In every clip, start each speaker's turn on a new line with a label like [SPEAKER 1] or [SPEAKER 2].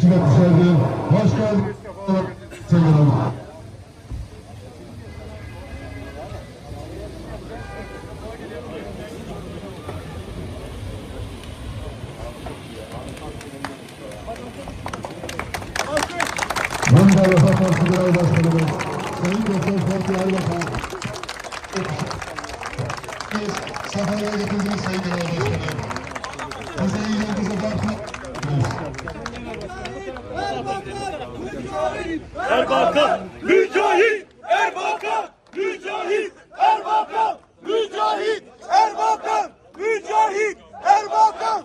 [SPEAKER 1] Çok sevdim. Hoş geldin. Seviyorum. Bunda Refah Partisi Genel Başkanımız Sayın Doktor Fatih Erbakan. Biz safhaya getirdiniz Sayın Genel Başkanım. Bize iyi yıldızı farklı.
[SPEAKER 2] Erbakan Mücahit Erbakan Mücahit Erbakan Mücahit Erbakan Mücahit Erbakan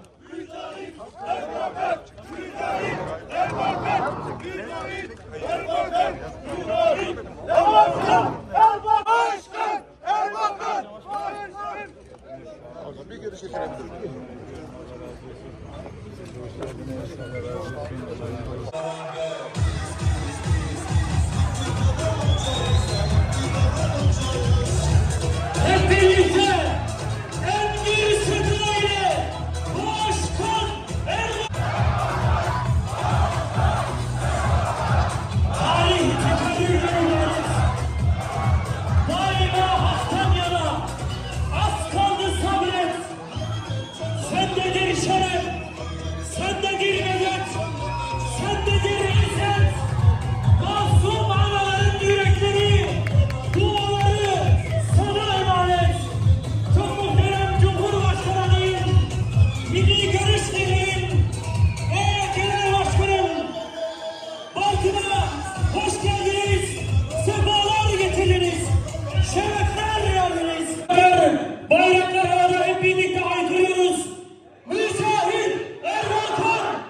[SPEAKER 2] Erbakan Erbakan Başkan Erbakan
[SPEAKER 3] Hep birlikte hep birlikte haykırıyoruz. Mücahit Erbakan!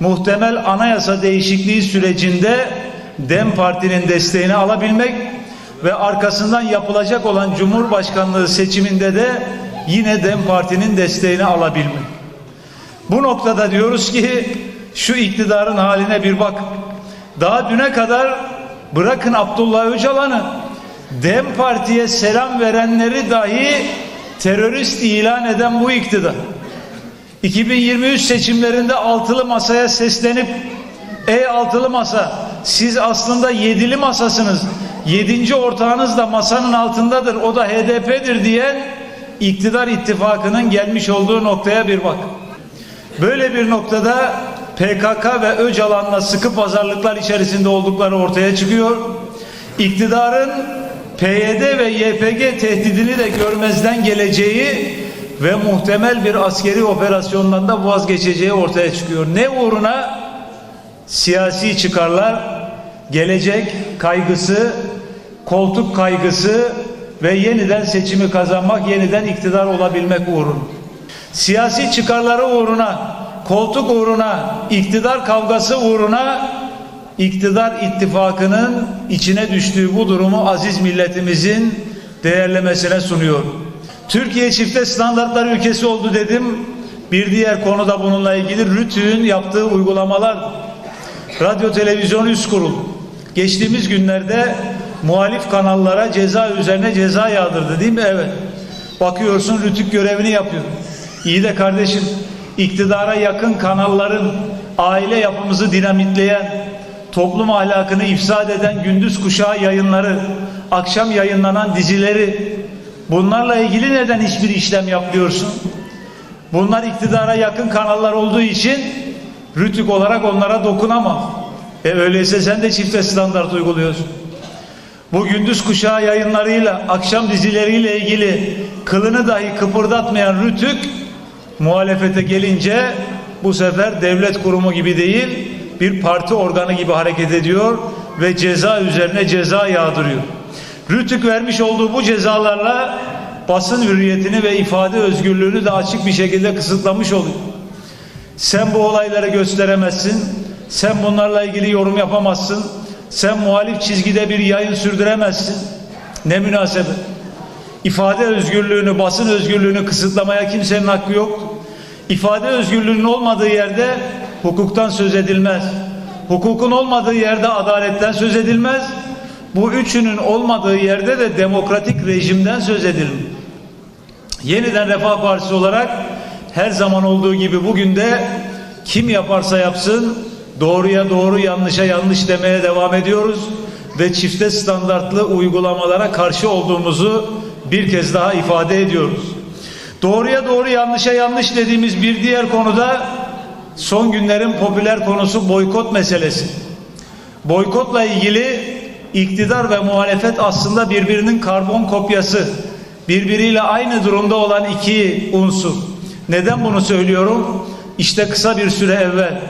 [SPEAKER 4] muhtemel anayasa değişikliği sürecinde DEM Parti'nin desteğini alabilmek ve arkasından yapılacak olan Cumhurbaşkanlığı seçiminde de yine DEM Parti'nin desteğini alabilmek. Bu noktada diyoruz ki şu iktidarın haline bir bak. Daha düne kadar bırakın Abdullah Öcalan'ı DEM Parti'ye selam verenleri dahi terörist ilan eden bu iktidar. 2023 seçimlerinde altılı masaya seslenip ey altılı masa siz aslında yedili masasınız. Yedinci ortağınız da masanın altındadır. O da HDP'dir diyen iktidar ittifakının gelmiş olduğu noktaya bir bak. Böyle bir noktada PKK ve Öcalan'la sıkı pazarlıklar içerisinde oldukları ortaya çıkıyor. İktidarın PYD ve YPG tehdidini de görmezden geleceği ve muhtemel bir askeri operasyondan da vazgeçeceği ortaya çıkıyor. Ne uğruna? Siyasi çıkarlar, gelecek kaygısı, koltuk kaygısı ve yeniden seçimi kazanmak, yeniden iktidar olabilmek uğruna. Siyasi çıkarları uğruna, koltuk uğruna, iktidar kavgası uğruna iktidar ittifakının içine düştüğü bu durumu aziz milletimizin değerlemesine sunuyor. Türkiye çifte standartlar ülkesi oldu dedim. Bir diğer konu da bununla ilgili RÜTÜ'nün yaptığı uygulamalar. Radyo Televizyon Üst Kurul geçtiğimiz günlerde muhalif kanallara ceza üzerine ceza yağdırdı değil mi? Evet. Bakıyorsun RÜTÜK görevini yapıyor. İyi de kardeşim iktidara yakın kanalların aile yapımızı dinamitleyen, toplum ahlakını ifsad eden gündüz kuşağı yayınları, akşam yayınlanan dizileri bunlarla ilgili neden hiçbir işlem yapmıyorsun? Bunlar iktidara yakın kanallar olduğu için rütük olarak onlara dokunamaz. E öyleyse sen de çifte standart uyguluyorsun. Bu gündüz kuşağı yayınlarıyla, akşam dizileriyle ilgili kılını dahi kıpırdatmayan Rütük muhalefete gelince bu sefer devlet kurumu gibi değil bir parti organı gibi hareket ediyor ve ceza üzerine ceza yağdırıyor. Rütük vermiş olduğu bu cezalarla basın hürriyetini ve ifade özgürlüğünü de açık bir şekilde kısıtlamış oluyor. Sen bu olayları gösteremezsin. Sen bunlarla ilgili yorum yapamazsın. Sen muhalif çizgide bir yayın sürdüremezsin. Ne münasebet. İfade özgürlüğünü, basın özgürlüğünü kısıtlamaya kimsenin hakkı yok. İfade özgürlüğünün olmadığı yerde hukuktan söz edilmez. Hukukun olmadığı yerde adaletten söz edilmez. Bu üçünün olmadığı yerde de demokratik rejimden söz edilir. Yeniden Refah Partisi olarak her zaman olduğu gibi bugün de kim yaparsa yapsın doğruya doğru yanlışa yanlış demeye devam ediyoruz ve çifte standartlı uygulamalara karşı olduğumuzu bir kez daha ifade ediyoruz. Doğruya doğru yanlışa yanlış dediğimiz bir diğer konuda son günlerin popüler konusu boykot meselesi. Boykotla ilgili iktidar ve muhalefet aslında birbirinin karbon kopyası. Birbiriyle aynı durumda olan iki unsur. Neden bunu söylüyorum? İşte kısa bir süre evvel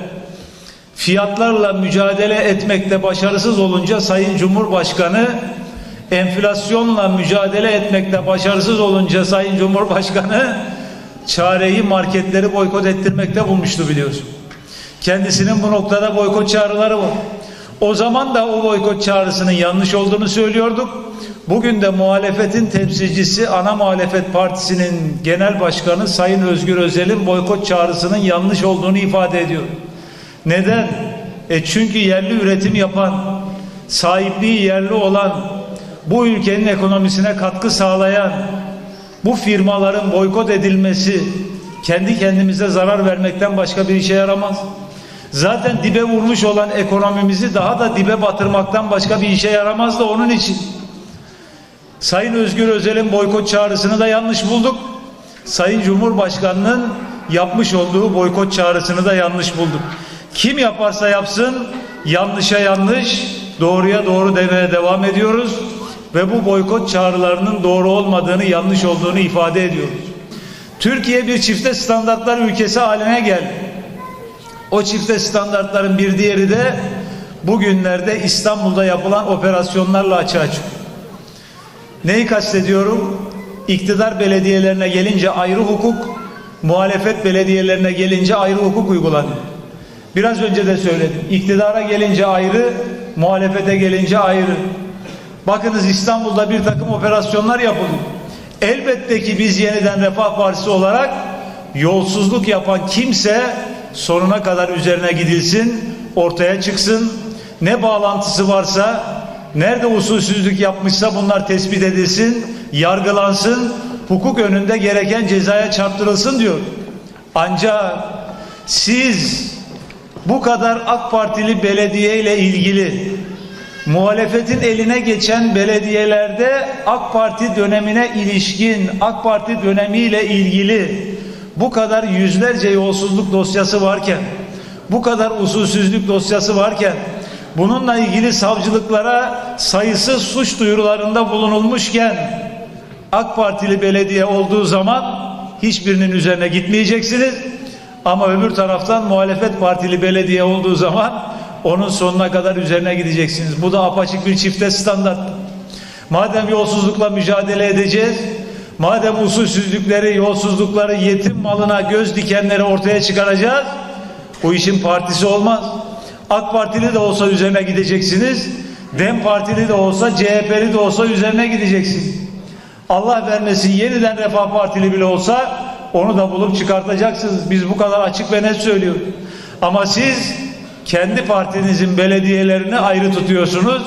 [SPEAKER 4] fiyatlarla mücadele etmekte başarısız olunca Sayın Cumhurbaşkanı enflasyonla mücadele etmekte başarısız olunca Sayın Cumhurbaşkanı çareyi marketleri boykot ettirmekte bulmuştu biliyorsun. Kendisinin bu noktada boykot çağrıları var. O zaman da o boykot çağrısının yanlış olduğunu söylüyorduk. Bugün de muhalefetin temsilcisi ana muhalefet partisinin genel başkanı Sayın Özgür Özel'in boykot çağrısının yanlış olduğunu ifade ediyor. Neden? E çünkü yerli üretim yapan, sahipliği yerli olan, bu ülkenin ekonomisine katkı sağlayan, bu firmaların boykot edilmesi kendi kendimize zarar vermekten başka bir işe yaramaz. Zaten dibe vurmuş olan ekonomimizi daha da dibe batırmaktan başka bir işe yaramaz da onun için. Sayın Özgür Özel'in boykot çağrısını da yanlış bulduk. Sayın Cumhurbaşkanı'nın yapmış olduğu boykot çağrısını da yanlış bulduk. Kim yaparsa yapsın yanlışa yanlış, doğruya doğru demeye devam ediyoruz ve bu boykot çağrılarının doğru olmadığını, yanlış olduğunu ifade ediyoruz. Türkiye bir çifte standartlar ülkesi haline geldi. O çifte standartların bir diğeri de bugünlerde İstanbul'da yapılan operasyonlarla açığa çıkıyor. Neyi kastediyorum? İktidar belediyelerine gelince ayrı hukuk, muhalefet belediyelerine gelince ayrı hukuk uygulanıyor. Biraz önce de söyledim. İktidara gelince ayrı, muhalefete gelince ayrı. Bakınız İstanbul'da bir takım operasyonlar yapılıyor. Elbette ki biz yeniden Refah Partisi olarak yolsuzluk yapan kimse sonuna kadar üzerine gidilsin, ortaya çıksın. Ne bağlantısı varsa, nerede usulsüzlük yapmışsa bunlar tespit edilsin, yargılansın, hukuk önünde gereken cezaya çarptırılsın diyor. Ancak siz bu kadar AK Partili belediye ile ilgili muhalefetin eline geçen belediyelerde AK Parti dönemine ilişkin AK Parti dönemiyle ilgili bu kadar yüzlerce yolsuzluk dosyası varken bu kadar usulsüzlük dosyası varken bununla ilgili savcılıklara sayısız suç duyurularında bulunulmuşken AK Partili belediye olduğu zaman hiçbirinin üzerine gitmeyeceksiniz. Ama öbür taraftan muhalefet partili belediye olduğu zaman onun sonuna kadar üzerine gideceksiniz. Bu da apaçık bir çifte standart. Madem yolsuzlukla mücadele edeceğiz, madem usulsüzlükleri, yolsuzlukları, yetim malına göz dikenleri ortaya çıkaracağız, bu işin partisi olmaz. AK Partili de olsa üzerine gideceksiniz, DEM Partili de olsa, CHP'li de olsa üzerine gideceksiniz. Allah vermesin yeniden Refah Partili bile olsa onu da bulup çıkartacaksınız. Biz bu kadar açık ve net söylüyoruz. Ama siz kendi partinizin belediyelerini ayrı tutuyorsunuz.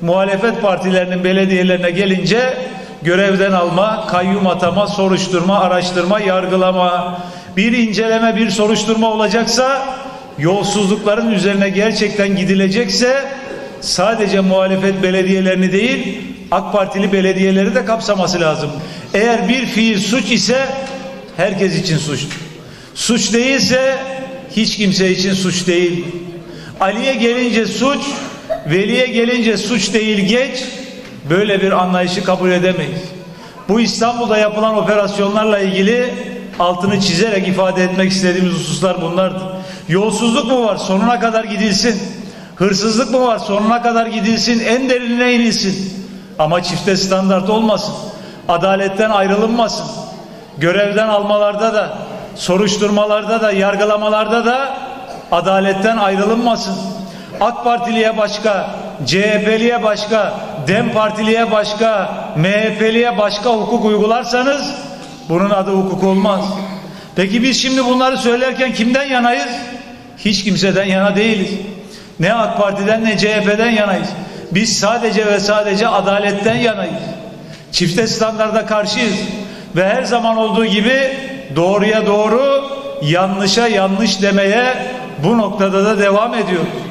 [SPEAKER 4] Muhalefet partilerinin belediyelerine gelince görevden alma, kayyum atama, soruşturma, araştırma, yargılama, bir inceleme, bir soruşturma olacaksa yolsuzlukların üzerine gerçekten gidilecekse sadece muhalefet belediyelerini değil AK Partili belediyeleri de kapsaması lazım. Eğer bir fiil suç ise herkes için suçtur. Suç değilse hiç kimse için suç değil. Ali'ye gelince suç, Veli'ye gelince suç değil geç, böyle bir anlayışı kabul edemeyiz. Bu İstanbul'da yapılan operasyonlarla ilgili altını çizerek ifade etmek istediğimiz hususlar bunlardır. Yolsuzluk mu var? Sonuna kadar gidilsin. Hırsızlık mı var? Sonuna kadar gidilsin. En derinine inilsin. Ama çifte standart olmasın. Adaletten ayrılınmasın. Görevden almalarda da, soruşturmalarda da, yargılamalarda da adaletten ayrılınmasın. AK Partiliye başka, CHP'liye başka, DEM Partiliye başka, MHP'liye başka hukuk uygularsanız bunun adı hukuk olmaz. Peki biz şimdi bunları söylerken kimden yanayız? Hiç kimseden yana değiliz. Ne AK Parti'den ne CHP'den yanayız. Biz sadece ve sadece adaletten yanayız. Çifte standarda karşıyız. Ve her zaman olduğu gibi doğruya doğru, yanlışa yanlış demeye bu noktada da devam ediyoruz.